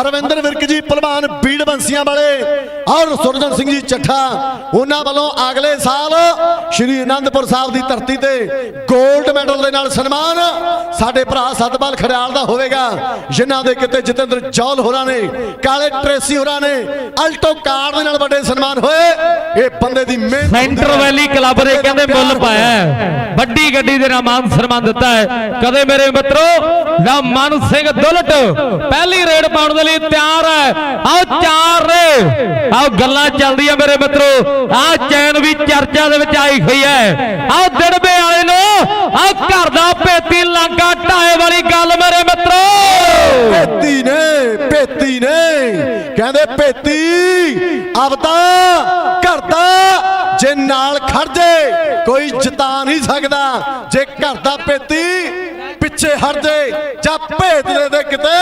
ਹਰਵਿੰਦਰ ਵਿਰਕ ਜੀ ਪਹਿਲਵਾਨ ਬੀੜ ਬੰਸੀਆਂ ਵਾਲੇ ਔਰ ਸੁਰਜਨ ਸਿੰਘ ਜੀ ਚੱਠਾ ਉਹਨਾਂ ਵੱਲੋਂ ਅਗਲੇ ਸਾਲ ਸ਼੍ਰੀ ਅਨੰਦਪੁਰ ਸਾਹਿਬ ਦੀ ਧਰਤੀ ਤੇ 골ਡ ਮੈਡਲ ਦੇ ਨਾਲ ਸਨਮਾਨ ਸਾਡੇ ਭਰਾ ਸਤਪਾਲ ਖੜਿਆਲ ਦਾ ਹੋਵੇਗਾ ਜਿਨ੍ਹਾਂ ਦੇ ਕਿਤੇ ਜਤਿੰਦਰ ਜੌਲ ਹੋਰਾਂ ਨੇ ਕਾਲੇ ਟ੍ਰੇਸੀ ਹੋਰਾਂ ਨੇ ਅਲਟੋ ਕਾਰ ਦੇ ਨਾਲ ਵੱਡੇ ਸਨਮਾਨ ਹੋਏ। ਇਹ ਬੰਦੇ ਦੀ ਮਿਹਨਤ ਸੈਂਟਰ ਵੈਲੀ ਕਲੱਬ ਨੇ ਕਹਿੰਦੇ ਮੁੱਲ ਪਾਇਆ। ਵੱਡੀ ਗੱਡੀ ਦੇ ਨਾਲ ਮਾਨ ਸਨਮਾਨ ਦਿੱਤਾ ਹੈ। ਕਦੇ ਮੇਰੇ ਮਿੱਤਰੋ ਨਾ ਮਨ ਸਿੰਘ ਦੁਲਟ ਪਹਿਲੀ ਰੇਡ ਪਾਉਣ ਦੇ ਲਈ ਤਿਆਰ ਹੈ। ਆਓ ਚਾਰ। ਰੇ ਆਓ ਗੱਲਾਂ ਚੱਲਦੀਆਂ ਮੇਰੇ ਮਿੱਤਰੋ। ਆਹ ਚੈਨ ਵੀ ਚਰਚਾ ਦੇ ਵਿੱਚ ਆਈ ਹੋਈ ਹੈ। ਆਓ ਦਿੜਬੇ ਵਾਲੇ ਨੂੰ ਆਹ ਘਰ ਦਾ ਭੇਤੀ ਲਾਂਗਾ ਢਾਏ ਵਾਲੀ ਗੱਲ ਮੇਰੇ ਪੇਤੀ ਨੇ। ਕਹਿੰਦੇ ਪੇਤੀ ਅਬਦਾ ਕਰਦਾ ਜੇ ਨਾਲ ਖੜ ਜੇ, ਕੋਈ ਜਿਤਾ ਨਹੀਂ ਸਕਦਾ। ਜੇ ਘਰ ਦਾ ਪੇਤੀ ਪਿੱਛੇ ਹਟ ਜੇ, ਜਾਂ ਭੇਤ ਦੇ ਦੇ ਕਿਤੇ,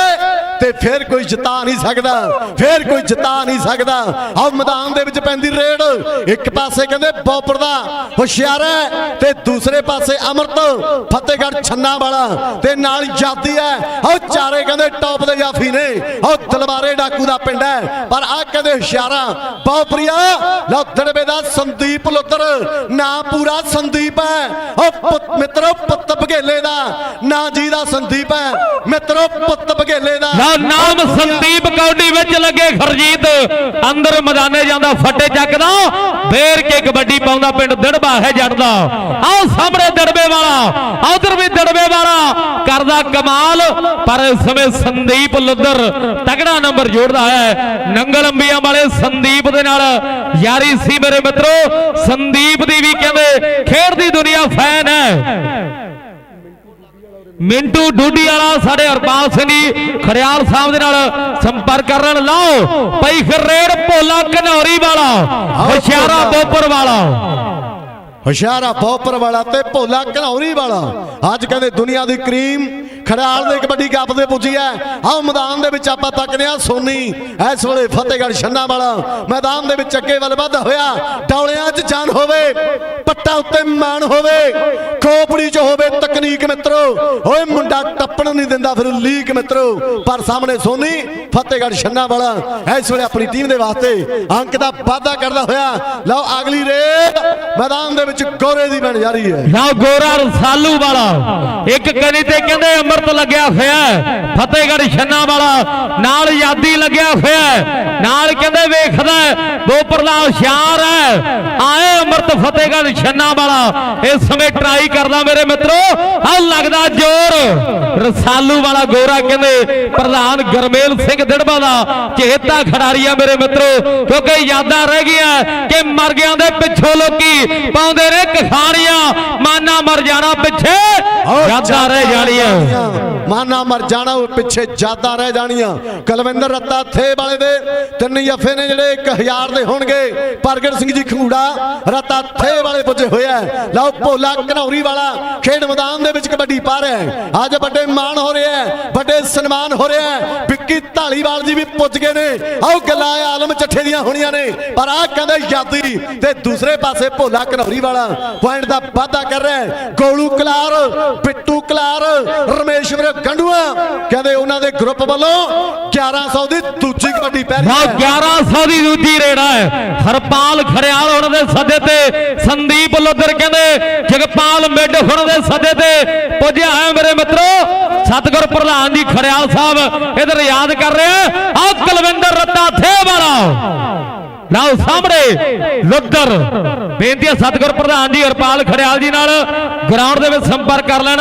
ਤੇ ਫਿਰ ਕੋਈ ਜਿਤਾ ਨਹੀਂ ਸਕਦਾ। ਫਿਰ ਕੋਈ ਜਿਤਾ ਨਹੀਂ ਸਕਦਾ। ਆ ਮੈਦਾਨ ਦੇ ਵਿੱਚ ਪੈਂਦੀ ਰੇਡ। ਇੱਕ ਪਾਸੇ ਕਹਿੰਦੇ ਬੋਪਰ ਦਾ ਹੁਸ਼ਿਆਰ ਹੈ, ਤੇ ਦੂਸਰੇ ਪਾਸੇ ਅਮਰਤ, ਫਤਿਹਗੜ੍ਹ ਛੰਨਾ ਵਾਲਾ, ਤੇ ਨਾਲ ਜਾਦੀ ਹੈ। ਉਹ ਚਾਰੇ ਕਹਿੰਦੇ ਟੌਪ ਦੇ ਜਾਫੀ ਨੇ। ਉਹ ਤਲਵਾਰੇ ਡਾਕੂ ਦਾ ਪਿੰਡ ਹੈ। ਪਰ ਆ ਕਹਿੰਦੇ ਹੁਸ਼ਿਆਰਾ, ਬਹੁਤ ਪ੍ਰਿਆ, ਲਓ ਦਾ ਸੰਦੀਪ ਲੁੱਤਰ, ਨਾ ਪੂਰਾ ਸੰਦੀਪ ਹੈ। ਉਹ ਮਿੱਤਰੋ, ਪੁੱਤ ਬਘੇਲੇ ਦਾ ਨਾ ਜੀ ਦਾ ਸੰਦੀਪ ਹੈ। ਮਿੱਤਰੋ, ਪੁੱਤ ਬਘੇਲੇ ਦਾ ਨਾਮ ਸੰਦੀਪ ਕੌਡੀ ਵਿੱਚ ਲੱਗੇ ਖਰਜੀਤ ਅੰਦਰ ਮੈਦਾਨੇ ਜਾਂਦਾ, ਫੱਟੇ ਚੱਕਦਾ। ਫੇਰ ਕੇ ਕਬੱਡੀ ਪਾਉਂਦਾ ਪਿੰਡ ਦੜਬਾ ਹੈ ਜੜਦਾ। ਆਓ ਸਾਹਮਣੇ ਦੜਬੇ ਵਾਲਾ, ਉਧਰ ਵੀ ਦੜਬੇ ਵਾਲਾ। ਕਰਦਾ ਕਮਾਲ, ਪਰ ਇਸ ਸਮੇਂ ਸੰਦੀਪ ਲੁੱਦਰ ਤਗੜਾ ਨੰਬਰ ਜੋੜਦਾ ਹੈ। ਨੰਗਲ ਅੰਬੀਆਂ ਵਾਲੇ ਸੰਦੀਪ ਦੇ ਨਾਲ। ਯਾਰੀ ਸੀ ਮੇਰੇ ਮਿੱਤਰੋ, ਸੰਦੀਪ ਦੀ ਵੀ ਕਹਿੰਦੇ, ਖੇਡ ਦੀ ਦੁਨੀਆ ਫੈਨ ਹੈ। ਮਿੰਟੂ ਡੂਡੀ ਵਾਲਾ ਸਾਡੇ ਹਰਪਾਲ ਸਿੰਘ ਜੀ ਖੜਿਆਲ ਸਾਹਿਬ ਦੇ ਨਾਲ ਸੰਪਰਕ ਕਰਨ ਲਾਓ। ਪਈ ਖਰੇੜ ਭੋਲਾ ਘਨੌਰੀ ਵਾਲਾ, ਹੁਸ਼ਿਆਰਾ ਬੋਪਰ ਵਾਲਾ। ਹੁਸ਼ਿਆਰਾ ਬੋਪਰ ਵਾਲਾ ਤੇ ਭੋਲਾ ਘਨੌਰੀ ਵਾਲਾ। ਅੱਜ ਕਹਿੰਦੇ ਦੁਨੀਆ ਦੀ ਕਰੀਮ ਖੜਾਲ ਦੇ ਕਬੱਡੀ ਕੱਪ ਦੇ ਪੁੱਜੀ ਹੈ। ਆਹ ਮੈਦਾਨ ਦੇ ਵਿੱਚ ਆਪਾਂ ਤੱਕਦੇ ਆ ਸੋਨੀ, ਇਸ ਵੇਲੇ ਫਤਿਹਗੜ੍ਹ ਛੰਨਾ ਵਾਲਾ ਮੈਦਾਨ ਦੇ ਵਿੱਚ ਅੱਗੇ ਵੱਲ ਵੱਧ ਹੋਇਆ। ਡੌਲਿਆਂ 'ਚ ਜਾਨ ਹੋਵੇ, ਪੱਟਾ ਉੱਤੇ ਮਾਣ ਹੋਵੇ, ਖੋਪੜੀ 'ਚ ਹੋਵੇ ਤਕਨੀਕ ਮਿੱਤਰੋ। ਓਏ ਮੁੰਡਾ ਟੱਪਣ ਨਹੀਂ ਦਿੰਦਾ ਫਿਰ ਲੀਕ ਮਿੱਤਰੋ। ਪਰ ਸਾਹਮਣੇ ਸੋਨੀ, ਫਤਿਹਗੜ੍ਹ ਛੰਨਾ ਵਾਲਾ ਇਸ ਵੇਲੇ ਆਪਣੀ ਟੀਮ ਦੇ ਵਾਸਤੇ ਅੰਕ ਦਾ ਵਾਅਦਾ ਕਰਦਾ ਹੋਇਆ। ਲਓ ਅਗਲੀ ਰੇਡ, ਮੈਦਾਨ ਦੇ ਵਿੱਚ ਗੋਰੇ ਦੀ ਬਣ ਜਾ ਰਹੀ ਹੈ। ਨਾ ਗੋਰਾ ਰਸਾਲੂ ਵਾਲਾ। ਇੱਕ ਕਨੀ ਤੇ ਕਹਿੰਦੇ ਅੰਮ੍ਰਿਤ ਲੱਗਿਆ ਹੋਇਆ। ਫਤਿਹਗੜ੍ਹ ਛੰਨਾ ਵਾਲਾ ਨਾਲ ਯਾਦੀ ਲੱਗਿਆ ਹੋਇਆ। ਨਾਲ ਕਹਿੰਦੇ ਵੇਖਦਾ ਹੈ, ਬੋਪਰ ਦਾ ਹੁਸ਼ਿਆਰ ਹੈ। ਆਏ ਅੰਮ੍ਰਿਤ ਫਤਿਹਗੜ੍ਹ ਛੰਨਾ ਵਾਲਾ। ਇਸ ਸਮੇਂ ਟਰਾਈ ਕਰਦਾ ਮੇਰੇ ਮਿੱਤਰੋ ਆ ਲੱਗਦਾ ਜ਼ੋਰ। ਰਸਾਲੂ ਵਾਲਾ ਗੋਰਾ ਕਹਿੰਦੇ ਪ੍ਰਧਾਨ ਗਰਮੇਲ ਸਿੰਘ ਦਿੜਬਾ ਦਾ ਚੇਤਾ ਖਿਡਾਰੀ ਆ ਮੇਰੇ ਮਿੱਤਰੋ ਕਿਉਂਕਿ ਯਾਦਾਂ ਰਹਿ ਗਈਆਂ ਕਿ ਮਰ ਗਿਆਂ ਦੇ ਪਿੱਛੋਂ ਲੋਕੀ ਪਾਉਂਦੇ ਨੇ ਕਖਾਣੀਆਂ ਮਾਨਾ ਮਰ ਜਾਣਾ ਪਿੱਛੇ ਯਾਦਾਂ ਰਹਿ ਜਾਣੀਆਂ। ਮਾਨਾ ਮਰ ਜਾਣਾ, ਉਹ ਪਿੱਛੇ ਜਾਦਾ ਰਹਿ ਜਾਣੀਆਂ। ਕੁਲਵਿੰਦਰ ਰੱਤਾ ਥੇ ਵਾਲੇ ਦੇ ਤਿੰਨ ਜਫੇ ਨੇ ਜਿਹੜੇ 1000 ਦੇ ਹੋਣਗੇ। ਪ੍ਰਗਟ ਸਿੰਘ ਜੀ ਖੰਗੂੜਾ, ਰੱਤਾ ਥੇ ਵਾਲੇ ਪੁੱਜੇ ਹੋਇਆ ਲਓ, ਭੋਲਾ ਘਨੌਰੀ ਵਾਲਾ ਖੇਡ ਮੈਦਾਨ ਦੇ ਵਿੱਚ ਕਬੱਡੀ ਪਾ ਰਿਹਾ ਹੈ। ਅੱਜ ਵੱਡੇ ਮਾਣ ਹੋ ਰਿਹਾ ਹੈ, ਵੱਡੇ ਸਨਮਾਨ ਹੋ ਰਿਹਾ ਹੈ। ਵਿੱਕੀ ਢਾਲੀਵਾਲ ਜੀ ਵੀ ਪੁੱਜ ਗਏ ਨੇ। ਆਓ, ਗੱਲਾਂ ਆਲਮ ਚੱਠੇ ਦੀਆਂ ਹੋਣੀਆਂ ਨੇ। ਪਰ ਆਹ ਕਹਿੰਦੇ ਯਾਦੀ ਤੇ ਦੂਸਰੇ ਪਾਸੇ ਭੋਲਾ ਘਨੌਰੀ ਵਾਲਾ ਪੁਆਇੰਟ ਦਾ ਵਾਧਾ ਕਰ ਰਿਹਾ ਹੈ। ਗੋਲੂ ਕਲਾਰ, ਪਿੱਟੂ ਕਲਾਰ, ਰਮੇਸ਼ ਵੀਰ ਗੰਡੂਆ, ਕਹਿੰਦੇ ਉਹਨਾਂ ਦੇ ਗਰੁੱਪ ਵੱਲੋਂ 1100 ਦੀ ਦੂਜੀ ਕਬੱਡੀ ਪੈ ਰਹੀ ਹੈ 1100 ਦੀ ਦੂਜੀ ਰੇੜਾ ਹੈ। ਹਰਪਾਲ ਖੜਿਆਲ ਹੁਣ ਦੇ ਸੱਦੇ ਤੇ, ਸੰਦੀਪ ਲੋਦਰ ਕਹਿੰਦੇ, ਜਗਪਾਲ ਮਿੱਡ ਹੁਣ ਦੇ ਸੱਦੇ ਤੇ। ਪੁੱਜਿਆ ਹੈ ਮੇਰੇ ਮਿੱਤਰੋ, ਸਤਗੁਰ ਪ੍ਰਧਾਨ ਜੀ ਖੜਿਆਲ ਸਾਹਿਬ, ਇਧਰ ਯਾਦ ਕਰ ਰਿਹਾ ਆ। ਕੁਲਵਿੰਦਰ ਰੱਤਾ ਥੇ ਵਾਲਾ। ਲਓ ਸਾਹਮਣੇ ਲੁੱਦਰ। ਬੇਨਤੀ ਹੈ ਸਤਗੁਰ ਪ੍ਰਧਾਨ ਜੀ, ਹਰਪਾਲ ਖੜਿਆਲ ਜੀ ਨਾਲ ਗਰਾਊਂਡ ਦੇ ਵਿੱਚ ਸੰਪਰਕ ਕਰ ਲੈਣ।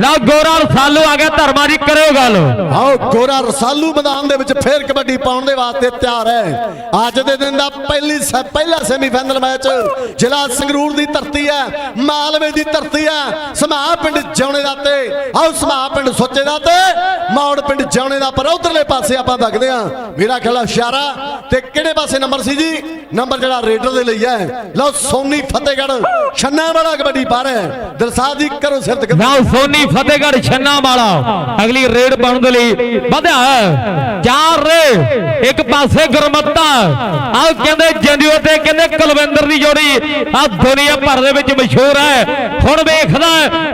ਲਓ ਗੋਰਾ ਰਸਾਲੂ ਆ ਗਿਆ, ਧਰਮਾ ਜੀ ਕਰਿਓ ਗੱਲ। ਆਓ ਗੋਰਾ ਰਸਾਲੂ ਮੈਦਾਨ ਦੇ ਵਿੱਚ ਫੇਰ ਕਬੱਡੀ ਪਾਉਣ ਦੇ ਵਾਸਤੇ ਤਿਆਰ ਹੈ। ਅੱਜ ਦੇ ਦਿਨ ਦਾ ਪਹਿਲੀ ਪਹਿਲਾ ਸੈਮੀਫਾਈਨਲ ਮੈਚ ਜ਼ਿਲ੍ਹਾ ਸੰਗਰੂਰ ਦੀ ਧਰਤੀ ਹੈ, ਮਾਲਵੇ ਦੀ ਧਰਤੀ ਹੈ ਸਮਾ ਪਿੰਡ ਜਿਉਣੇ ਦਾ ਤੇ। ਆਓ ਸਮਾ ਪਿੰਡ ਸੋਚੇ ਦਾ ਤੇ, ਮੌੜ ਪਿੰਡ ਜਿਉਣੇ ਦਾ ਪਰ ਉਧਰਲੇ ਪਾਸੇ ਆਪਾਂ ਦੇਖਦੇ ਆ ਮੇਰਾ ਖਿਆਲ ਇਸ਼ਾਰਾ ਤੇ ਕਿਹੜੇ ਪਾਸੇ ਨੰਬਰ ਸੀ? ਬਾਸੀ ਜੀ? ਨੰਬਰ ਜਿਹੜਾ ਰੇਡਰ ਦੇ ਲਈ ਹੈ। ਲਓ, ਸੋਨੀ ਫਤਿਹਗੜ੍ਹ ਛੰਨਾ ਵਾਲਾ ਕਬੱਡੀ ਪਾ ਰਿਹਾ ਹੈ। ਦਿਲਸਾਦ ਜੀ, ਕਰੋ ਸਿਫਤ ਨਾ ਸੋਨੀ ਫਤਿਹਗੜ੍ਹ ਛੰਨਾ ਵਾਲਾ ਅਗਲੀ ਰੇਡ ਬਣਨ ਦੇ ਲਈ ਵਧਿਆ ਚਾਰ ਰੇ ਇੱਕ ਪਾਸੇ ਗੁਰਮੱਤਾ। ਆਹ ਕਹਿੰਦੇ ਜੰਦਿਓ ਤੇ ਕਹਿੰਦੇ ਕੁਲਵਿੰਦਰ ਦੀ ਜੋੜੀ। ਆ ਦੁਨੀਆ ਭਰ ਦੇ ਵਿੱਚ ਮਸ਼ਹੂਰ ਹੈ। ਹੁਣ ਵੇਖਦਾ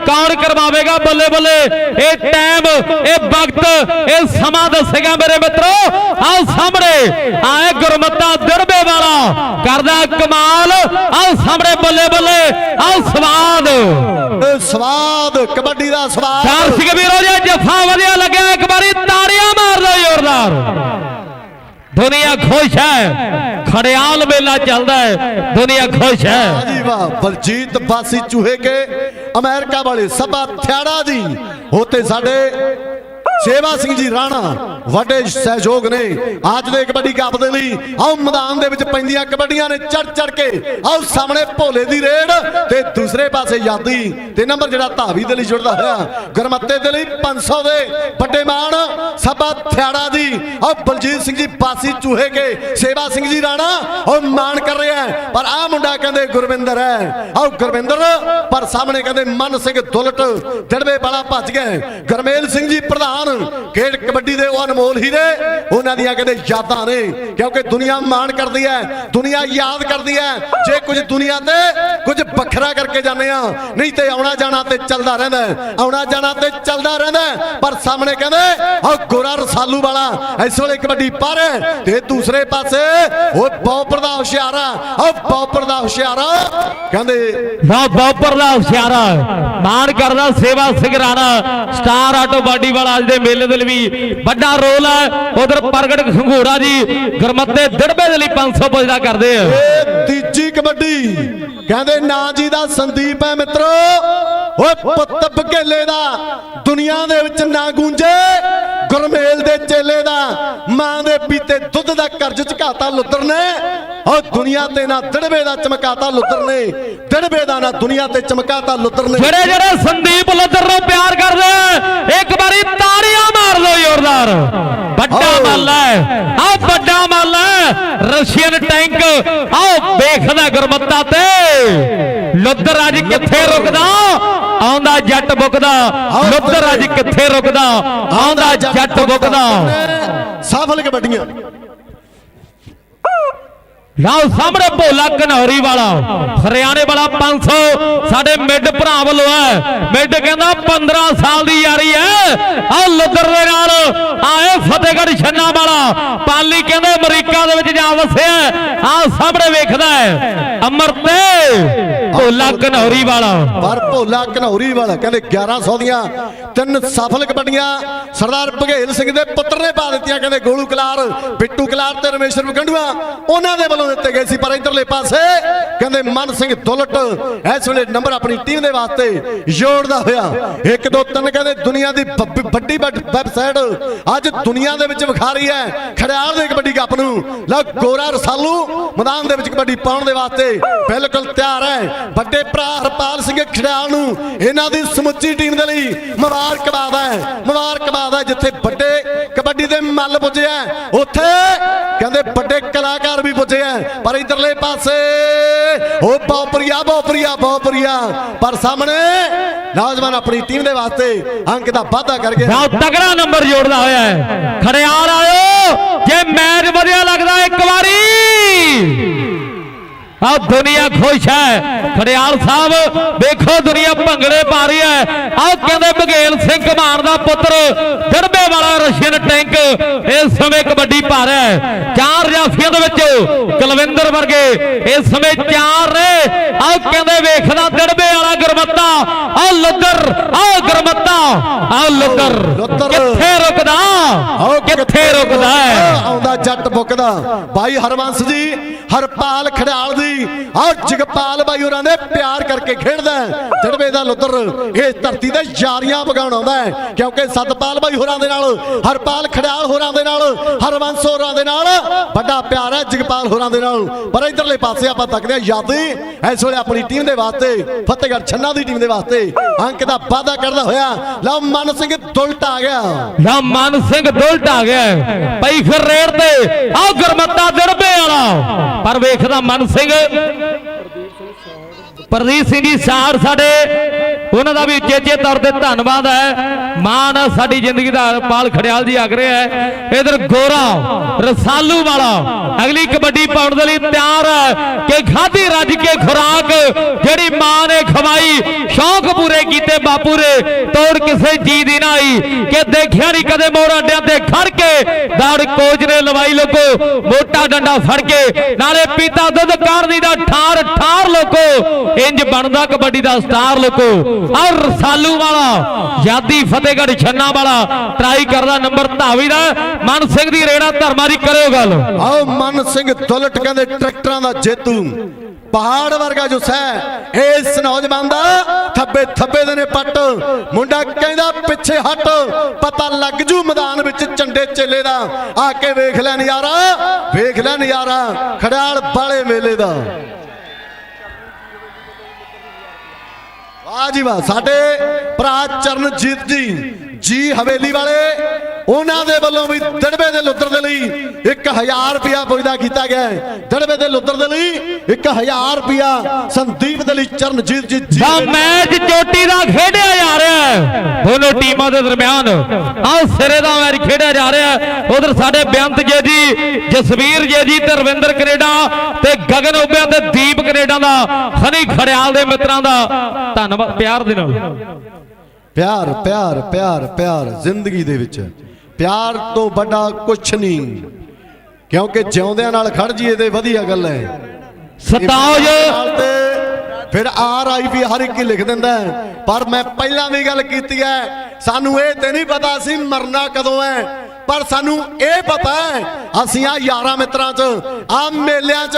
ਕੌਣ ਕਰਵਾਵੇਗਾ ਬੱਲੇ ਬੱਲੇ। ਇਹ ਟਾਈਮ ਇਹ ਵਕਤ, ਇਹ ਸਮਾਂ ਦੱਸੇਗਾ ਮੇਰੇ ਮਿੱਤਰੋ। ਆਓ ਸਾਹਮਣੇ ਆਏ ਗੁਰਮੱਤਾ ਦਿੜਬੇ ਵਾਲਾ ਕਰਦਾ ਕਮਾਲ। ਆਹ ਸਾਹਮਣੇ ਬੱਲੇ ਬੱਲੇ ਆਹ ਸਵਾਦ। ਸਵਾਦ ਕਬੱਡੀ ਦਾ ਸਵਾਦ। ਚਾਰ ਸਿੰਘ ਵੀਰੋ ਜੇ ਜਫਾ ਵਧੀਆ ਲੱਗਿਆ ਇੱਕ ਵਾਰੀ ਤਾੜੀਆਂ ਮਾਰ ਜ਼ੋਰਦਾਰ। ਦੁਨੀਆ ਖੁਸ਼ ਹੈ ਖੜਿਆਲ ਮੇਲਾ ਚੱਲਦਾ ਹੈ ਦੁਨੀਆ ਖੁਸ਼ ਹੈ। ਜੀ ਵਾਹ ਬਲਜੀਤ ਬਾਸੀ ਚੂਹੇ ਕੇ ਅਮਰੀਕਾ ਵਾਲੇ ਸਭਾ ਥਿਆੜਾ ਜੀ ਹੋਤੇ ਸਾਡੇ ਸੇਵਾ ਸਿੰਘ ਜੀ ਰਾਣਾ, ਵੱਡੇ ਸਹਿਯੋਗ ਨੇ। ਅੱਜ ਦੇ ਕਬੱਡੀ ਕੱਪ ਦੇ ਲਈ ਆਓ ਮੈਦਾਨ ਦੇ ਵਿੱਚ ਪੈਂਦੀਆਂ ਕਬੱਡੀਆਂ ਨੇ ਚੜ ਚੜ ਕੇ, ਆਓ ਸਾਹਮਣੇ ਭੋਲੇ ਦੀ ਰੇਡ ਤੇ ਦੂਸਰੇ ਪਾਸੇ ਯਾਦੀ। ਤੇ ਨੰਬਰ ਜਿਹੜਾ ਧਾਵੀ ਦੇ ਲਈ ਜੁੜਦਾ ਹੋਇਆ, ਗਰਮੱਤੇ ਦੇ ਲਈ 500 ਦੇ। ਵੱਡੇ ਮਾਣ, ਸਭਾ ਥਿਆੜਾ ਜੀ ਆਓ ਬਲਜੀਤ ਸਿੰਘ ਜੀ ਬਾਸੀ ਚੂਹੇ ਕੇ। ਸੇਵਾ ਸਿੰਘ ਜੀ ਰਾਣਾ ਉਹ ਮਾਣ ਕਰ ਰਿਹਾ ਪਰ ਆਹ ਮੁੰਡਾ ਕਹਿੰਦੇ ਗੁਰਵਿੰਦਰ ਹੈ। ਆਓ ਗੁਰਵਿੰਦਰ, ਪਰ ਸਾਹਮਣੇ ਕਹਿੰਦੇ ਮਨ ਸਿੰਘ ਦੁਲਟ, ਜੜਵੇ ਵਾਲਾ ਭੱਜ ਗਏ ਗਰਮੇਲ ਸਿੰਘ ਜੀ ਪ੍ਰਧਾਨ ਖੇਡ ਕਬੱਡੀ ਦੇ ਉਹ ਅਨਮੋਲ ਹੀਰੇ ਉਹਨਾਂ ਦੀਆਂ ਕਹਿੰਦੇ ਯਾਦਾਂ ਨੇ। ਕਿਉਂਕਿ ਦੁਨੀਆ ਮਾਣ ਕਰਦੀ ਹੈ, ਦੁਨੀਆ ਯਾਦ ਕਰਦੀ ਹੈ। ਜੇ ਕੁਝ ਦੁਨੀਆ ਤੇ ਕੁਝ ਵੱਖਰਾ ਕਰਕੇ ਜਾਂਦੇ ਆ ਨਹੀਂ ਤੇ ਆਉਣਾ ਜਾਣਾ ਤੇ ਚੱਲਦਾ ਰਹਿੰਦਾ ਆਉਣਾ ਜਾਣਾ ਤੇ ਚੱਲਦਾ ਰਹਿੰਦਾ ਪਰ ਸਾਹਮਣੇ ਕਹਿੰਦੇ, ਆਹ ਗੋਰਾ ਰਸਾਲੂ ਵਾਲਾ ਇਸ ਵੇਲੇ ਕਬੱਡੀ ਪਰ ਤੇ ਦੂਸਰੇ ਪਾਸੇ ਉਹ ਬੌਪਰ ਦਾ ਹੁਸ਼ਿਆਰਾ ਉਹ ਬੌਪਰ ਦਾ ਹੁਸ਼ਿਆਰਾ ਕਹਿੰਦੇ, ਨਾ ਬੌਪਰ ਦਾ ਹੁਸ਼ਿਆਰਾ ਮਾਣ ਕਰਦਾ ਸੇਵਾ ਸਿੰਘ ਸਟਾਰ ਆਟੋ ਬਾਡੀ ਵਾਲਾ ਅੱਜ ਦੇ ਮੇਲੇ ਦੇ ਲਈ ਵੱਡਾ ਰੋਲ ਹੈ। ਉਧਰ ਪ੍ਰਗਟ ਖੰਗੂੜਾ ਜੀ, ਗਰਮੱਤੇ ਦਿੜਬੇ ਦੇ ਲਈ 500 ਪੁੱਜਦਾ ਕਰਦੇ ਆ। ਇਹ ਤੀਜੀ ਕਬੱਡੀ। ਕਹਿੰਦੇ ਨਾਂ ਜੀ ਦਾ ਸੰਦੀਪ ਹੈ ਮਿੱਤਰੋ। ਓਏ ਪੁੱਤ ਬਘੇਲੇ ਦਾ। ਦੁਨੀਆ ਦੇ ਵਿੱਚ ਨਾ ਗੂੰਜੇ। ਗੁਰਮੇਲ ਦੇ ਚੇਲੇ ਦਾ ਮਾਂ ਦੇ ਪੀਤੇ ਦੁੱਧ ਦਾ ਕਰਜ਼ ਝਕਾਤਾ ਲੁੱਦਰ ਨੇ। ਓ ਦੁਨੀਆ ਤੇ ਨਾ ਦੜਵੇ ਦਾ ਚਮਕਾਤਾ ਲੁੱਦਰ ਨੇ ਦੜਵੇ ਦਾ ਨਾ ਦੁਨੀਆ ਤੇ ਚਮਕਾਤਾ ਲੁੱਦਰ ਨੇ। ਜਿਹੜੇ ਜਿਹੜੇ ਸੰਦੀਪ ਲੱਦਰ ਨੂੰ ਪਿਆਰ ਕਰਦੇ ਇੱਕ ਵਾਰੀ ਤਾੜੀਆਂ ਮਾਰ ਦਿਓ ਜ਼ੋਰਦਾਰ। ਵੱਡਾ। ਮੱਲ ਹੈ। ਆ ਵੱਡਾ ਮੱਲ ਹੈ। ਰਸ਼ੀਅਨ ਟੈਂਕ ਆਓ ਵੇਖਦਾ ਗੁਰਮੱਤਾ ਤੇ। ਲੁੱਦਰ ਅੱਜ ਕਿੱਥੇ ਰੁਕਦਾ? ਆਉਂਦਾ ਜੱਟ ਬੁਕਦਾ ਲੁੱਦਰ ਅੱਜ ਕਿੱਥੇ ਰੁਕਦਾ? ਆਉਂਦਾ ਜੱਟ ਬੁਕਦਾ। ਸਫਲ ਕਬੱਡੀਆਂ ਲਓ ਸਾਹਮਣੇ ਭੋਲਾ ਘਨੌਰੀ ਵਾਲਾ। ਹਰਿਆਣੇ ਵਾਲਾ 500 ਸਾਡੇ ਮਿੱਡ ਭਰਾ ਵੱਲੋਂ ਹੈ। ਮਿੱਡ ਕਹਿੰਦਾ 15 ਸਾਲ ਦੀ ਯਾਰੀ ਹੈ। ਆ ਲੁੱਦਰ ਦੇ ਨਾਲ ਆਏ ਫਤਿਹਗੜ੍ਹ ਛੰਨਾ ਵਾਲਾ। ਪਾਲੀ ਕਹਿੰਦੇ ਅਮਰੀਕਾ ਦੇ ਵਿੱਚ ਜਾ ਵਸਿਆ ਆ ਸਾਹਮਣੇ ਵੇਖਦਾ ਹੈ। ਅਮਰ ਤੇ ਭੋਲਾ ਘਨੌਰੀ ਵਾਲਾ। ਪਰ ਭੋਲਾ ਘਨੌਰੀ ਵਾਲਾ, ਕਹਿੰਦੇ 1100 ਦੀਆਂ ਤਿੰਨ ਸਫਲ ਕਬੱਡੀਆਂ ਸਰਦਾਰ ਭਗੇਲ ਸਿੰਘ ਦੇ ਪੁੱਤਰ ਨੇ ਪਾ ਦਿੱਤੀਆਂ, ਕਹਿੰਦੇ ਗੋਲੂ ਕਲਾਰ, ਬਿੱਟੂ ਕਲਾਰ ਤੇ ਰਮੇਸ਼ਰ ਮਗੰਡੂਆ ਉਹਨਾਂ ਦੇ ਵੱਲੋਂ ਦਿੱਤੇ ਗਏ ਸੀ, ਪਰ ਇਧਰਲੇ ਪਾਸੇ ਕਹਿੰਦੇ ਮਨ ਸਿੰਘ ਦੁਲਟ ਇਸ ਵੇਲੇ ਨੰਬਰ ਆਪਣੀ ਟੀਮ ਦੇ ਵਾਸਤੇ ਜੋੜਦਾ ਹੋਇਆ। 1 2 3 ਕਹਿੰਦੇ ਦੁਨੀਆ ਦੀ ਵੱਡੀ ਵੈਬਸਾਈਟ ਅੱਜ ਦੁਨੀਆ ਦੇ ਵਿੱਚ ਵਿਖਾ ਰਹੀ ਹੈ। ਖੜਿਆਲ ਦੇ ਕਬੱਡੀ ਕੱਪ ਨੂੰ। ਲਓ, ਗੋਰਾ ਰਸਾਲੂ ਮੈਦਾਨ ਦੇ ਵਿੱਚ ਕਬੱਡੀ ਪਾਉਣ ਦੇ ਵਾਸਤੇ ਬਿਲਕੁਲ ਤਿਆਰ ਹੈ। ਵੱਡੇ ਭਰਾ ਹਰਪਾਲ ਸਿੰਘ ਖੜਿਆਲ ਨੂੰ ਇਹਨਾਂ ਦੀ ਸਮੁੱਚੀ ਟੀਮ ਦੇ ਲਈ ਮੁਬਾਰਕਬਾਦ ਹੈ ਮੁਬਾਰਕਬਾਦ ਹੈ, ਜਿੱਥੇ ਵੱਡੇ ਕਬੱਡੀ ਦੇ ਮੱਲ ਪੁੱਜੇ ਉੱਥੇ ਕਹਿੰਦੇ ਵੱਡੇ ਕਲਾਕਾਰ ਵੀ ਪੁੱਜੇ ਆ ਪਰ ਇਧਰਲੇ ਪਾਸੇ, ਉਹ ਬੌਪਰੀਆ ਬੌਪਰੀਆ ਬੌਪਰੀਆ ਪਰ ਸਾਹਮਣੇ ਨੌਜਵਾਨ ਆਪਣੀ ਟੀਮ ਦੇ ਵਾਸਤੇ ਅੰਕ ਦਾ ਵਾਅਦਾ ਕਰਕੇ ਗਏ। ਬਹੁਤ ਤਗੜਾ ਨੰਬਰ ਜੋੜਦਾ ਹੋਇਆ ਹੈ। ਖੜਿਆਲ ਆਇਓ, ਜੇ ਮੈਚ ਵਧੀਆ ਲੱਗਦਾ ਇੱਕ ਵਾਰੀ। ਆ ਦੁਨੀਆ ਖੁਸ਼ ਹੈ। ਖੜਿਆਲ ਸਾਹਿਬ ਵੇਖੋ ਦੁਨੀਆ ਭੰਗੜੇ ਪਾ ਰਹੀ ਹੈ। ਆਹ ਕਹਿੰਦੇ ਬਘੇਲ ਸਿੰਘ ਕਮਾਨ ਦਾ ਪੁੱਤਰ ਜੜਬੇ ਵਾਲਾ ਰਸ਼ੀਅਨ ਟੈਂਕ ਇਸ ਸਮੇਂ ਕਬੱਡੀ ਪਾ ਰਿਹਾ ਹੈ। ਚਾਰ ਜਾਫੀਆਂ ਦੇ ਵਿੱਚ ਕੁਲਵਿੰਦਰ ਵਰਗੇ ਇਸ ਸਮੇਂ ਚਾਰ ਨੇ। ਆਹ ਕਹਿੰਦੇ ਵੇਖਦਾ ਜੜਬੇ ਵਾਲਾ ਗੁਰਮੱਤਾ ਆਹ ਲੁੱਦਰ ਆਹ ਗੁਰਮੱਤਾ ਆਹ ਲੁੱਦਰ। ਕਿੱਥੇ ਰੁਕਦਾ? ਕਿੱਥੇ ਰੁਕਦਾ ਹੈ? ਆਉਂਦਾ ਜੱਟ ਬੁੱਕਦਾ। ਬਾਈ ਹਰਵੰਸ ਜੀ ਹਰਪਾਲ ਖੜਿਆਲ ਦੀ। ਆਹ ਜਗਪਾਲ ਬਾਈ ਹੋਰਾਂ ਨੇ ਪਿਆਰ ਕਰਕੇ ਖੇਡਦਾ। ਜੜਵੇ ਦਾ ਲੁੱਦਰ ਇਹ ਧਰਤੀ ਤੇ ਯਾਰੀਆਂ ਵਗਾਉਣ ਆਉਂਦਾ ਹੈ ਕਿਉਂਕਿ ਸਤਪਾਲ ਬਾਈ ਹੋਰਾਂ ਦੇ ਨਾਲ ਹਰਪਾਲ ਖੜਿਆਲ ਹੋਰਾਂ ਦੇ ਨਾਲ ਹਰਵੰਸ ਹੋਰਾਂ ਦੇ ਨਾਲ ਵੱਡਾ ਪਿਆਰ ਹੈ ਜਗਪਾਲ ਹੋਰਾਂ ਦੇ ਨਾਲ। ਪਰ ਇਧਰਲੇ ਪਾਸੇ ਆਪਾਂ ਤੱਕਦੇ ਹਾਂ ਯਾਦੀ ਇਸ ਵੇਲੇ ਆਪਣੀ ਟੀਮ ਦੇ ਵਾਸਤੇ ਫਤਿਹਗੜ੍ਹ ਛੰਨਾ ਦੀ ਟੀਮ ਦੇ ਵਾਸਤੇ ਅੰਕ ਦਾ ਵਾਅਦਾ ਕਰਦਾ ਹੋਇਆ ਲਓ ਮਨ ਸਿੰਘ ਦੁਲਟ ਆ ਗਿਆ। ਲਾ ਮਨ ਸਿੰਘ ਦੁਲਟ ਆ ਗਿਆ ਹੈ। ਪਈ ਫਿਰ ਰੇਡ ਤੇ ਆਹ ਗਰਮੱਤਾ ਦਿੜਬੇ ਵਾਲਾ ਪਰ ਵੇਖਦਾ ਮਨ ਸਿੰਘ, ਪ੍ਰਦੀਪ ਸਿੰਘ ਜੀ ਸਾਰ ਸਾਡੇ ਉਹਨਾਂ ਦਾ ਵੀ ਚੇਚੇ ਤੌਰ ਤੇ ਧੰਨਵਾਦ ਹੈ। ਮਾਣ ਸਾਡੀ ਜ਼ਿੰਦਗੀ ਦਾ ਪਾਲ ਖੜਿਆਲ ਜੀ ਆਖ ਰਿਹਾ ਹੈ। ਇਧਰ ਗੋਰਾ, ਰਸਾਲੂ ਵਾਲਾ, ਅਗਲੀ ਕਬੱਡੀ ਪਾਉਣ ਦੇ ਲਈ ਤਿਆਰ ਹੈ ਕਿ ਖਾਦੀ ਰੱਜ ਕੇ ਖੁਰਾਕ, ਜਿਹੜੀ ਮਾਂ ਨੇ ਖਵਾਈ, ਸ਼ੌਕ ਪੂਰੇ ਕੀਤੇ ਬਾਪੂ ਨੇ ਤੋੜ ਕਿਸੇ ਜੀ ਦੀ ਨਾ ਆਈ, ਕਿ ਦੇਖਿਆ ਨਹੀਂ ਕਦੇ ਮੋਰ ਅੱਡਿਆਂ ਤੇ ਖੜ ਕੇ, ਦਾੜ ਕੋਚ ਨੇ ਲਵਾਈ ਲੋਕੋ, ਮੋਟਾ ਡੰਡਾ ਫੜ ਕੇ, ਨਾਲੇ ਪੀਤਾ ਦੁੱਧ ਕਾਰਨੀ ਦਾ ਠਾਰ ਠਾਰ ਲੋਕੋ, ਇੰਜ ਬਣਦਾ ਕਬੱਡੀ ਦਾ ਸਟਾਰ ਲੋਕੋ। ਔਰ ਰਸਾਲੂ ਵਾਲਾ, ਯਾਦੀ ਫਤਿਹਗੜ੍ਹ ਛੰਨਾ ਵਾਲਾ ਟਰਾਈ ਕਰਦਾ ਨੰਬਰ ਧਾਵੀ ਦਾ। ਮਨ ਸਿੰਘ ਦੀ ਰੇੜਾ ਧਰਮਾ ਦੀ ਕਰਿਓ ਗੱਲ। ਆਓ ਮਨ ਸਿੰਘ ਦੁਲਟ ਕਹਿੰਦੇ ਟਰੈਕਟਰਾਂ ਦਾ ਜੇਤੂ। ਪਹਾੜ ਵਰਗਾ ਜੋ ਇਸ ਨੌਜਵਾਨ ਦਾ ਥੱਬੇ ਥੱਬੇ ਦੇ ਨੇ ਪੱਟ। ਮੁੰਡਾ ਕਹਿੰਦਾ ਪਿੱਛੇ ਹਟ, ਪਤਾ ਲੱਗ ਜੂ ਮੈਦਾਨ ਵਿੱਚ ਝੰਡੇ ਚੇਲੇ ਦਾ। ਆ ਕੇ ਵੇਖ ਲੈ ਨਜ਼ਾਰਾ, ਵੇਖ ਲੈ ਨਜ਼ਾਰਾ ਖੜਾਲ ਬਾਲੇ ਮੇਲੇ ਦਾ। ਵਾਹ ਜੀ ਵਾਹ ਸਾਡੇ ਭਰਾ ਚਰਨਜੀਤ ਜੀ। ਜੀ ਹਵੇਲੀ ਵਾਲੇ, ਉਹਨਾਂ ਦੇ ਵੱਲੋਂ ਵੀ ਦੜਬੇ ਦੇ ਲੁੱਦਰ ਦੇ ਲਈ 1000 ਰੁਪਿਆ ਪੁੱਜਦਾ ਕੀਤਾ ਗਿਆ ਦੜਬੇ ਦੇ ਲੁੱਦਰ ਦੇ ਲਈ 1000 ਰੁਪਿਆ ਸੰਦੀਪ ਦੇ ਲਈ ਚਰਨਜੀਤ ਜੀ ਦਾ ਮੈਚ ਚੋਟੀ ਦਾ ਖੇਡਿਆ ਜਾ ਰਿਹਾ ਹੈ। ਦੋਨੋਂ ਟੀਮਾਂ ਦੇ ਦਰਮਿਆਨ ਆਹ ਸਿਰੇ ਦਾ ਮੈਚ ਖੇਡਿਆ ਜਾ ਰਿਹਾ ਹੈ। ਉਧਰ ਸਾਡੇ ਬੇਅੰਤ ਜੀ ਜੀ, ਜਸਵੀਰ ਜੀ ਜੀ ਤੇ ਰਵਿੰਦਰ ਕੈਨੇਡਾ ਤੇ ਗਗਨ ਉਬਿਆ ਤੇ ਦੀਪ ਕੈਨੇਡਾ ਦਾ, ਹਨੀ ਖੜਿਆਲ ਦੇ ਮਿੱਤਰਾਂ ਦਾ ਧੰਨਵਾਦ, ਪਿਆਰ ਦੇ ਨਾਲ। ਪਿਆਰ ਪਿਆਰ ਪਿਆਰ ਪਿਆਰ ਜ਼ਿੰਦਗੀ ਦੇ ਵਿੱਚ। ਪਿਆਰ ਤੋਂ ਵੱਡਾ ਕੁਛ ਨਹੀਂ। ਕਿਉਂਕਿ ਜਿਉਂਦਿਆਂ ਨਾਲ ਖੜ ਜੀਏ ਤੇ ਵਧੀਆ ਗੱਲ ਹੈ। ਨਾਲ ਤੇ ਫਿਰ ਆਰ ਆਈ ਵੀ ਹਰ ਇੱਕ ਹੀ ਲਿਖ ਦਿੰਦਾ। ਪਰ ਮੈਂ ਪਹਿਲਾਂ ਵੀ ਗੱਲ ਕੀਤੀ ਹੈ ਸਾਨੂੰ ਇਹ ਤੇ ਨਹੀਂ ਪਤਾ ਸੀ ਮਰਨਾ ਕਦੋਂ ਹੈ। ਪਰ ਸਾਨੂੰ ਇਹ ਪਤਾ ਹੈ ਅਸੀਂ ਆ ਯਾਰਾਂ ਮਿੱਤਰਾਂ 'ਚ ਆ ਮੇਲਿਆਂ 'ਚ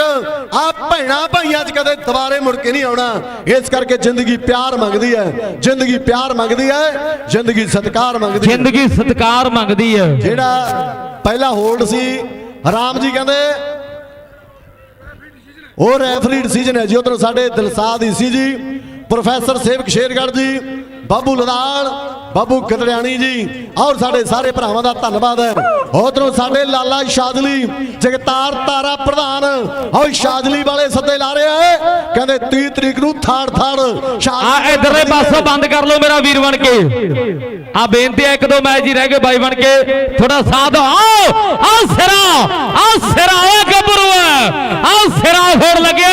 ਆ ਭੈਣਾ ਭਾਈਆਂ 'ਚ ਕਦੇ ਦੁਬਾਰੇ ਮੁੜ ਕੇ ਨਹੀਂ ਆਉਣਾ। ਇਸ ਕਰਕੇ ਜ਼ਿੰਦਗੀ ਪਿਆਰ ਮੰਗਦੀ ਹੈ। ਜ਼ਿੰਦਗੀ ਪਿਆਰ ਮੰਗਦੀ ਹੈ ਜ਼ਿੰਦਗੀ ਸਤਿਕਾਰ ਮੰਗਦੀ ਹੈ। ਜ਼ਿੰਦਗੀ ਸਤਿਕਾਰ ਮੰਗਦੀ ਹੈ। ਜਿਹੜਾ ਪਹਿਲਾ ਹੋਲਡ ਸੀ ਰਾਮ ਜੀ ਕਹਿੰਦੇ ਉਹ ਰੈਫਰੀ ਡਿਸੀਜਨ ਹੈ ਜੀ, ਉਧਰ ਸਾਡੇ ਦਿਲਸਾਦ ਈਸੀ ਜੀ, ਪ੍ਰੋਫੈਸਰ ਸੇਵਕ ਸ਼ੇਰਗੜ੍ਹ ਜੀ, ਬਾਬੂ ਲਦਾਲ, ਬਾਬੂ ਗਦੜਿਆਣੀ ਜੀ ਔਰ ਸਾਡੇ ਸਾਰੇ ਭਰਾਵਾਂ ਦਾ ਧੰਨਵਾਦ ਹੈ। ਉਧਰੋਂ ਸਾਡੇ ਲਾਲਾ ਸ਼ਾਦਲੀ ਜਗਤਾਰ ਤਾਰਾ ਪ੍ਰਧਾਨ। ਔਰ ਸ਼ਾਦਲੀ ਵਾਲੇ ਸੱਦੇ ਲਾ ਰਹੇ ਆ ਕਹਿੰਦੇ 30 ਤਰੀਕ ਨੂੰ ਥਾੜ ਥਾੜ ਆ ਇਧਰਲੇ ਪਾਸੋਂ ਬੰਦ ਕਰ ਲਓ ਮੇਰਾ ਵੀਰ ਬਣ ਕੇ। ਆ ਬੇਨਤੀ ਹੈ ਇੱਕ ਦੋ ਮੈਚ ਹੀ ਰਹਿ ਗਏ ਬਾਈ ਬਣ ਕੇ। ਥੋੜਾ ਸਾਥ। ਆਓ ਆ ਸਿਰਾ ਆ ਸਿਰਾ ਓਏ ਗੱਭਰੂ ਆ ਸਿਰਾ ਫੋੜ ਲੱਗਿਆ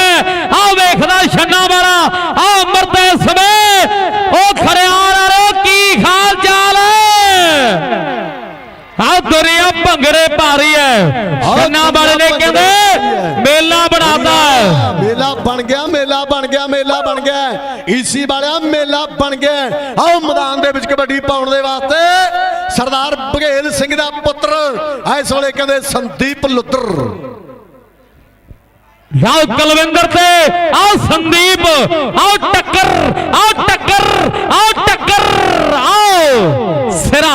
ਆ ਵੇਖਦਾ ਛੰਨਾ ਵਾਲਾ ਆ ਅਮਰਤ ਸਮੇਂ। ਉਹ ਖੜਿਆਰ ਆ ਰਹੇ ਕੀ ਹਾਲ ਚਾਲ ਹੈ? ਆ ਦੁਨੀਆ ਭੰਗੜੇ ਪਾ ਰਹੀ ਹੈ। ਛੰਨਾ ਵਾਲੇ ਨੇ ਕਹਿੰਦੇ ਮੇਲਾ ਬਣਾਤਾ ਮੇਲਾ ਬਣ ਗਿਆ ਮੇਲਾ ਬਣ ਗਿਆ ਮੇਲਾ ਬਣ ਗਿਆ। ਈਸੀ ਵਾਲਿਆ ਮੇਲਾ ਬਣ ਗਿਆ। ਆਓ ਮੈਦਾਨ ਦੇ ਵਿੱਚ ਕਬੱਡੀ ਪਾਉਣ ਦੇ ਵਾਸਤੇ ਸਰਦਾਰ ਬਘੇਲ ਸਿੰਘ ਦਾ ਪੁੱਤਰ ਇਸ ਵੇਲੇ ਕਹਿੰਦੇ ਸੰਦੀਪ ਲੁੱਦਰ ਲਓ ਕੁਲਵਿੰਦਰ ਤੇ ਆਓ ਸੰਦੀਪ ਆਓ ਟੱਕਰ ਆਓ ਟੱਕਰ ਆਓ ਟੱਕਰ ਆਓ। ਸਿਰਾ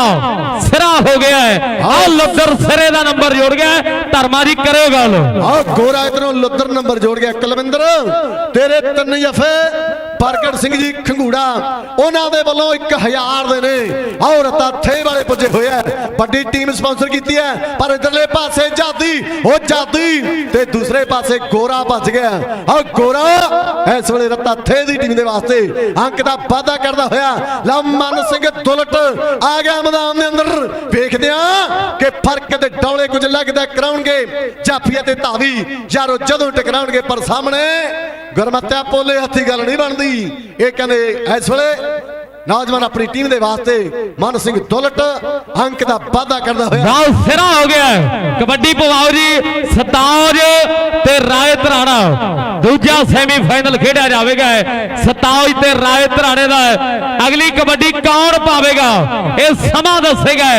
ਸਿਰਾ ਹੋ ਗਿਆ ਹੈ। ਆਓ ਲੱਦਰ ਸਿਰੇ ਦਾ ਨੰਬਰ ਜੋੜ ਗਿਆ ਧਰਮਾ ਜੀ ਕਰਿਓ ਗੱਲ। ਆਓ ਗੋਰਾ ਇਧਰੋਂ ਲੁੱਦਰ ਨੰਬਰ ਜੋੜ ਗਿਆ ਕੁਲਵਿੰਦਰ। ਤੇਰੇ ਤਿੰਨ ਜਫੇ, ਪ੍ਰਗਟ ਸਿੰਘ ਜੀ ਖੰਗੂੜਾ। ਉਹਨਾਂ ਦੇ ਵੱਲੋਂ 1000 ਦੇ ਨੇ। ਆਓ ਰਤਾ ਵਾਲੇ ਪੁੱਜੇ ਹੋਏ ਆ। ਵੱਡੀ ਟੀਮ ਸਪਾਂਸਰ ਕੀਤੀ ਹੈ ਪਰ ਇਧਰਲੇ ਪਾਸੇ ਜਾਦੀ, ਉਹ ਜਾਦੀ। ਤੇ ਦੂਸਰੇ ਪਾਸੇ ਗੋਰਾ ਭੱਜ ਗਿਆ। ਆਓ ਗੋਰਾ, ਇਸ ਵੇਲੇ ਰਤਾ ਥੇ ਦੀ ਟੀਮ ਦੇ ਵਾਸਤੇ ਅੰਕ ਦਾ ਵਾਅਦਾ ਕਰਦਾ ਹੋਇਆ। ਲਓ ਮਨ ਸਿੰਘ ਦੁਲਟ ਆ ਗਿਆ ਮੈਦਾਨ ਦੇ ਅੰਦਰ। ਵੇਖਦੇ ਆ ਕਿ ਫ਼ਰਕ ਤੇ ਡੌਲੇ ਕੁਝ ਲੱਗਦਾ, ਕਰਾਉਣਗੇ ਜਾਫੀਆ ਤੇ ਧਾਵੀ। ਯਾਰੋ, ਜਦੋਂ ਟਕਰਾਉਣਗੇ, ਪਰ ਸਾਹਮਣੇ ਗੁਰਮਤਿਆ ਪੋਲੇ, ਹੱਥੀ ਗੱਲ ਨਹੀਂ ਬਣਦੀ। ਇਹ ਕਹਿੰਦੇ, ਇਸ ਵੇਲੇ ਨੌਜਵਾਨ ਆਪਣੀ ਟੀਮ ਦੇ ਵਾਸਤੇ ਮਨ ਸਿੰਘ ਦੁਲਟ ਅੰਕ ਦਾ ਵਾਅਦਾ ਕਰਦਾ ਹੋਇਆ। ਰਾਉ ਸਿਰਾ ਹੋ ਗਿਆ ਕਬੱਡੀ ਪਵਾਓ ਜੀ, ਸਤਾਜ ਤੇ ਰਾਏ ਧਰਾਣਾ। ਦੂਜਾ ਸੈਮੀਫਾਈਨਲ ਖੇਡਿਆ ਜਾਵੇਗਾ ਸਤਾਜ ਤੇ ਰਾਏ ਧਰਾਣੇ ਦਾ ਅਗਲੀ ਕਬੱਡੀ ਕੌਣ ਪਾਵੇਗਾ? ਇਹ ਸਮਾਂ ਦੱਸੇਗਾ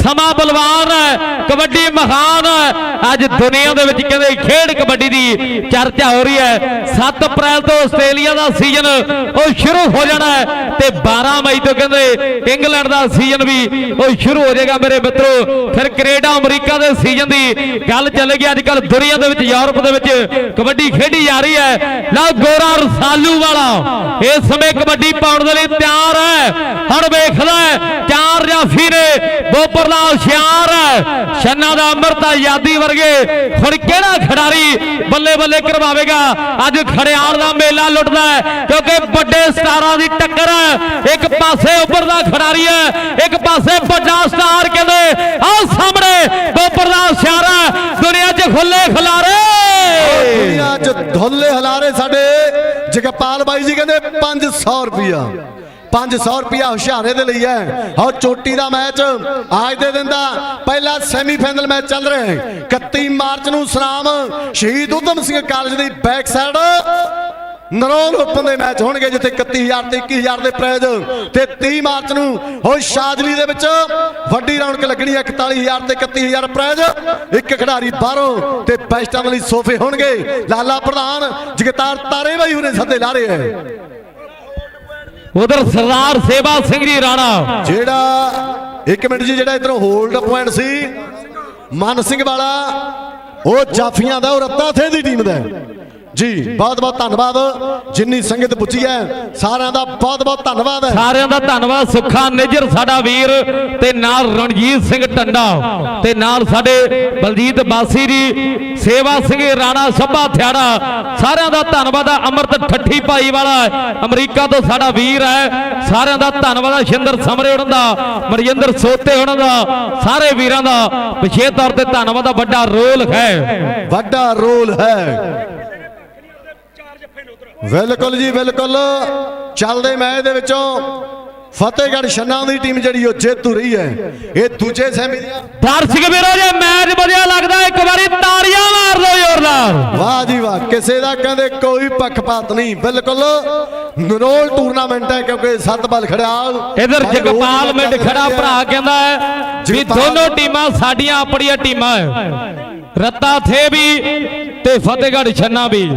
ਸਮਾਂ ਬਲਵਾਨ ਹੈ। ਕਬੱਡੀ ਮਹਾਨ ਹੈ। ਅੱਜ ਦੁਨੀਆ ਦੇ ਵਿੱਚ ਕਹਿੰਦੇ ਖੇਡ ਕਬੱਡੀ ਦੀ ਚਰਚਾ ਹੋ ਰਹੀ ਹੈ। 7 ਅਪ੍ਰੈਲ ਤੋਂ ਆਸਟ੍ਰੇਲੀਆ ਦਾ ਸੀਜ਼ਨ ਉਹ ਸ਼ੁਰੂ ਹੋ ਜਾਣਾ ਹੈ ਤੇ 12 ਮਈ ਤੋਂ ਕਹਿੰਦੇ ਇੰਗਲੈਂਡ ਦਾ ਸੀਜ਼ਨ ਵੀ ਉਹ ਸ਼ੁਰੂ ਹੋ ਜਾਏਗਾ ਮੇਰੇ ਮਿੱਤਰੋ। ਫਿਰ ਕੈਨੇਡਾ, ਅਮਰੀਕਾ ਦੇ ਸੀਜ਼ਨ ਦੀ ਗੱਲ ਚੱਲੇਗੀ ਅੱਜ ਕੱਲ ਦੁਨੀਆ ਦੇ ਵਿੱਚ, ਯੂਰਪ ਦੇ ਵਿੱਚ ਕਬੱਡੀ ਖੇਡੀ ਜਾ ਰਹੀ ਹੈ। ਲਓ ਗੋਰਾ ਰਸਾਲੂ ਵਾਲਾ। ਇਸ ਸਮੇਂ ਕਬੱਡੀ ਪਾਉਣ ਦੇ ਲਈ ਤਿਆਰ ਹੈ। ਹੁਣ ਵੇਖਦਾ ਹੈ, ਚਾਰ ਜਾਫੀ ਨੇ ਬੋਪਰਲਾ ਹੁਸ਼ਿਆਰ ਹੈ। ਛੰਨਾ ਦਾ ਅੰਮ੍ਰਿਤ ਆਜ਼ਾਦੀ ਵਰਗੇ। ਹੁਣ ਕਿਹੜਾ ਖਿਡਾਰੀ ਬੱਲੇ ਬੱਲੇ ਕਰਵਾਵੇਗਾ? ਅੱਜ ਖੜਿਆਲ ਦਾ ਮੇਲਾ ਲੁੱਟਦਾ ਹੈ, ਕਿਉਂਕਿ ਵੱਡੇ ਸਟਾਰਾਂ ਦੀ ਟੱਕਰ ਹੈ। ਇੱਕ ਪਾਸੇ ਉੱਪਰਦਾ ਖਿਡਾਰੀ ਹੈ, ਇੱਕ ਪਾਸੇ ਵੱਡਾ ਸਟਾਰ ਕਹਿੰਦੇ, ਆਹ ਸਾਹਮਣੇ ਬੋਪਰਲਾ ਹੁਸ਼ਿਆਰ ਹੈ ਦੁਨੀਆ 'ਚ ਖੁੱਲੇ ਖਿਲਾਰੇ। ਦੁਨੀਆ 'ਚ ਧੁੱਲੇ ਹਲਾਰੇ ਸਾਡੇ ਜਗਪਾਲ ਬਾਈ ਜੀ ਕਹਿੰਦੇ 500 ਰੁਪਿਆ 500 ਰੁਪਿਆ ਹੁਸ਼ਿਆਰੇ ਦੇ ਲਈ ਹੈ। ਔਰ ਚੋਟੀ ਦਾ ਮੈਚ ਅੱਜ ਦੇ ਦਿਨ ਦਾ ਪਹਿਲਾ ਸੈਮੀਫਾਈਨਲ ਮੈਚ ਚੱਲ ਰਿਹਾ ਹੈ। 31 ਮਾਰਚ ਨੂੰ ਸਨਾਮ ਸ਼ਹੀਦ ਉਧਮ ਸਿੰਘ ਕਾਲਜ ਦੀ ਬੈਕ ਸਾਈਡ ਨਰੋਲ ਓਪਨ ਦੇ ਮੈਚ ਹੋਣਗੇ ਜਿੱਥੇ 31000 ਤੇ 21000 ਦੇ ਪ੍ਰਾਈਜ਼। ਤੇ 30 ਮਾਰਚ ਨੂੰ ਹੋ ਸ਼ਾਜਲੀ ਦੇ ਵਿੱਚ ਵੱਡੀ ਰੌਣਕ ਲੱਗਣੀ ਹੈ 41000 ਤੇ 31000 ਪ੍ਰਾਈਜ਼। ਇੱਕ ਖਿਡਾਰੀ ਬਾਹਰੋਂ ਤੇ ਬੈਸਟਾਂ ਲਈ ਸੋਫੇ ਹੋਣਗੇ। ਲਾਲਾ ਪ੍ਰਧਾਨ ਜਗਤਾਰ ਤਾਰੇ ਬਾਈ ਹੁਣੇ ਸੱਦੇ ਲਾ ਰਹੇ ਹੈ। ਉਧਰ ਸਰਦਾਰ ਸੇਵਾ ਸਿੰਘ ਜੀ ਰਾਣਾ। ਜਿਹੜਾ ਇੱਕ ਮਿੰਟ ਜੀ ਜਿਹੜਾ ਇਧਰੋਂ ਹੋਲਡ ਪੁਆਇੰਟ ਸੀ ਮਨ ਸਿੰਘ ਵਾਲਾ ਉਹ ਜਾਫੀਆਂ ਦਾ ਉਹ ਰੱਤਾ ਥੇ ਦੀ ਟੀਮ ਦਾ। ਹੈ। ਜੀ ਬਹੁਤ ਬਹੁਤ ਧੰਨਵਾਦ। ਜਿੰਨੀ ਸੰਗਤ ਪੁੱਜੀ ਹੈ ਸਾਰਿਆਂ ਦਾ ਬਹੁਤ ਬਹੁਤ ਧੰਨਵਾਦ। ਹੈ ਸਾਰਿਆਂ ਦਾ ਧੰਨਵਾਦ। ਸੁੱਖਾ ਨਿਜਰ ਸਾਡਾ ਵੀਰ ਤੇ ਨਾਲ ਰਣਜੀਤ ਸਿੰਘ ਟੰਡਾ ਤੇ ਨਾਲ ਸਾਡੇ ਬਲਜੀਤ ਬਾਸੀ ਜੀ ਸੇਵਾ ਸਿੰਘ ਰਾਣਾ ਸੱਭਾ ਥਿਆੜਾ ਸਾਰਿਆਂ ਦਾ ਧੰਨਵਾਦ ਆ। ਅਮਰਤ ਠੱਠੀ ਭਾਈ ਵਾਲਾ ਅਮਰੀਕਾ ਤੋਂ ਸਾਡਾ ਵੀਰ ਹੈ। ਸਾਰਿਆਂ ਦਾ ਧੰਨਵਾਦ ਆ ਸ਼ਿੰਦਰ ਸਮਰੇ ਉਹਨਾਂ ਦਾ ਮਰਜਿੰਦਰ ਸੋਤੇ ਉਹਨਾਂ ਦਾ ਸਾਰੇ ਵੀਰਾਂ ਦਾ। ਵਿਸ਼ੇਸ਼ ਤੌਰ ਤੇ ਧੰਨਵਾਦ ਆ। ਵੱਡਾ ਰੋਲ ਹੈ। ਵੱਡਾ ਰੋਲ ਹੈ। ਬਿਲਕੁਲ ਜੀ ਬਿਲਕੁਲ। ਚੱਲਦੇ ਮੈਚ ਦੇ ਵਿੱਚੋਂ ਫਤਿਹਗੜ੍ਹ ਛੰਨਾ ਦੀ ਟੀਮ ਜਿਹੜੀ ਉਹ ਜੇਤੂ ਰਹੀ ਹੈ। ਇਹ ਦੂਜੇ ਸੈਮੀ ਦੀਆਂ ਦਰਸ਼ਕ ਵੀਰੋ ਜੇ ਮੈਚ ਵਧੀਆ ਲੱਗਦਾ ਇੱਕ ਵਾਰੀ ਤਾੜੀਆਂ ਮਾਰ ਦਿਓ ਜ਼ੋਰਦਾਰ ਵਾਹ ਜੀ ਵਾਹ ਕਿਸੇ ਦਾ ਕਹਿੰਦੇ ਕੋਈ ਪੱਖਪਾਤ ਨਹੀਂ ਬਿਲਕੁਲ। ਨਰੋਲ ਟੂਰਨਾਮੈਂਟ ਹੈ ਕਿਉਂਕਿ ਸੱਤ ਬਲ ਖੜਿਆਲ ਇਧਰ ਜਗਪਾਲ ਮਿੰਡ ਖੜਾ ਭਰਾ ਕਹਿੰਦਾ ਹੈ ਵੀ ਦੋਨੋਂ ਟੀਮਾਂ ਸਾਡੀਆਂ ਆਪਣੀਆਂ ਟੀਮਾਂ ਹੈ। ਰੱਤਾ ਥੇ ਵੀ ਤੇ ਫਤਿਹਗੜ੍ਹ ਛੰਨਾ ਵੀ।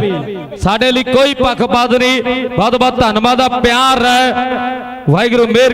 ਸਾਡੇ ਲਈ ਕੋਈ ਪੱਖਪਾਤ ਨਹੀਂ। ਬਹੁਤ ਬਹੁਤ ਧੰਨਵਾਦ। ਆ ਪਿਆਰ ਹੈ। ਵਾਹਿਗੁਰੂ ਮਿਹਰ